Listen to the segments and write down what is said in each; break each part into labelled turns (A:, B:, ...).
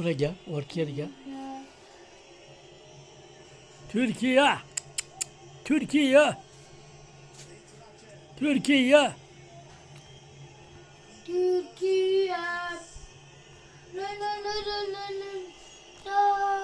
A: Oraya gel. Ortaya gel. Türkiye. Türkiye. Türkiye.
B: Türkiye. La la la la la la.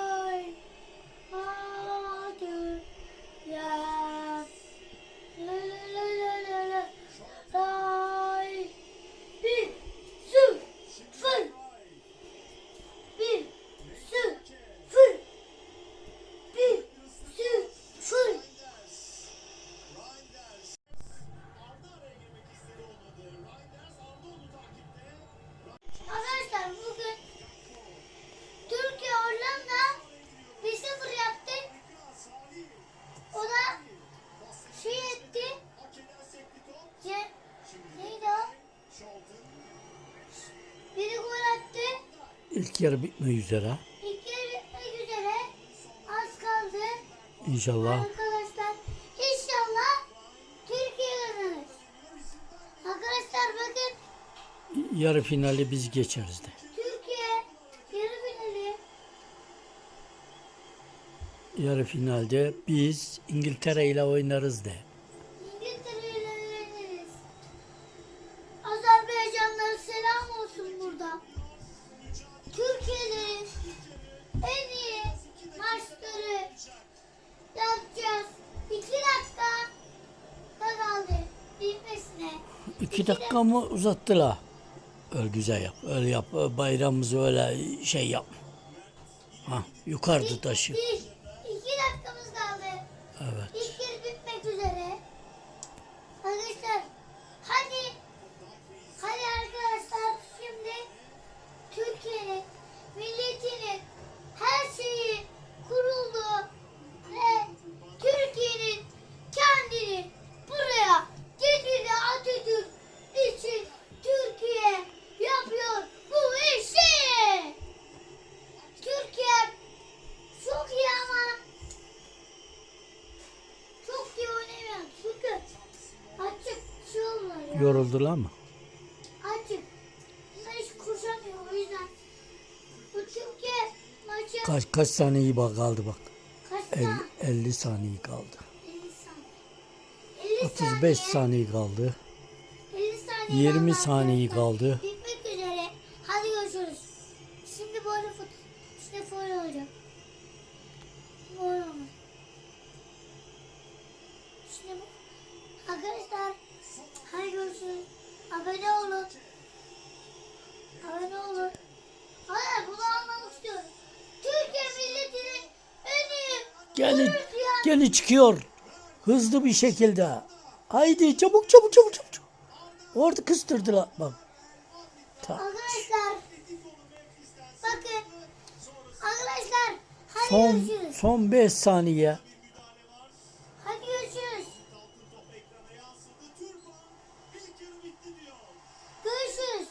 A: İlk yarı bitmek üzere.
B: İlk yarı bitmek üzere. Az kaldı.
A: İnşallah.
B: Arkadaşlar inşallah Türkiye kazanır. Arkadaşlar bakın
A: Yarı finali biz geçeriz de.
B: Türkiye yarı finali.
A: Yarı finalde biz İngiltere ile oynarız de.
B: İki dakika
A: mı uzattılar? Öyle güzel yap. Öyle yap. Bayramımızı öyle şey yap. Ha, yukarıda taşı.
B: Bir, iki dakikamız kaldı.
A: Evet.
B: İlk yarı bitmek üzere. Arkadaşlar hadi hadi arkadaşlar şimdi Türkiye'nin milletinin her şeyi kuruldu ve Türkiye'nin kendini buraya getirdi Atatürk için Türkiye yapıyor bu işi. Türkiye çok iyi ama çok iyi oynayamıyorum çünkü açık şey olmuyor ya.
A: Yoruldular mı?
B: Açık. Hiç koşamıyor o yüzden. Türkiye maçı
A: Kaç kaç saniye bak kaldı bak.
B: kaç
A: 50,
B: saniye?
A: 50 saniye kaldı.
B: 50 saniye. 50
A: 35
B: saniye.
A: saniye kaldı.
B: 50 saniye
A: 20
B: daha var
A: saniye kaldı.
B: Bitmek üzere. Hadi görüşürüz. Şimdi böyle fut. Şimdi foul olacak. Foul olmaz. Şimdi bu. Arkadaşlar. Duyan-
A: gene çıkıyor. Hızlı bir şekilde. Haydi çabuk çabuk çabuk çabuk. Orada kıstırdılar bak. Ta.
B: Arkadaşlar. Bakın. Arkadaşlar. Hadi
A: Son
B: görüşürüz.
A: son 5 saniye.
B: Hadi görüşürüz. Görüşürüz.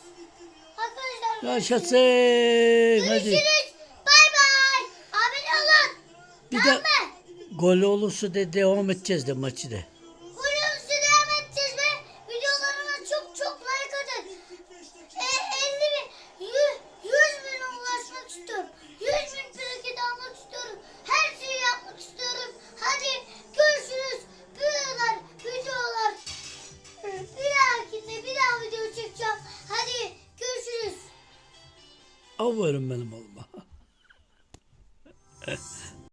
B: Arkadaşlar
A: Yaşasın.
B: görüşürüz.
A: Hadi. Bir de gol olursa de devam edeceğiz de maçı da.
B: Buyurun devam edeceğiz ve videolarıma çok çok like atın. E, 50 bin, 100, 100 bin ulaşmak istiyorum. 100 bin plaket almak istiyorum. Her şeyi yapmak istiyorum. Hadi görüşürüz. Videolar, videolar. Bir dahakinde bir daha video çekeceğim. Hadi görüşürüz.
A: Aferin benim oğlum.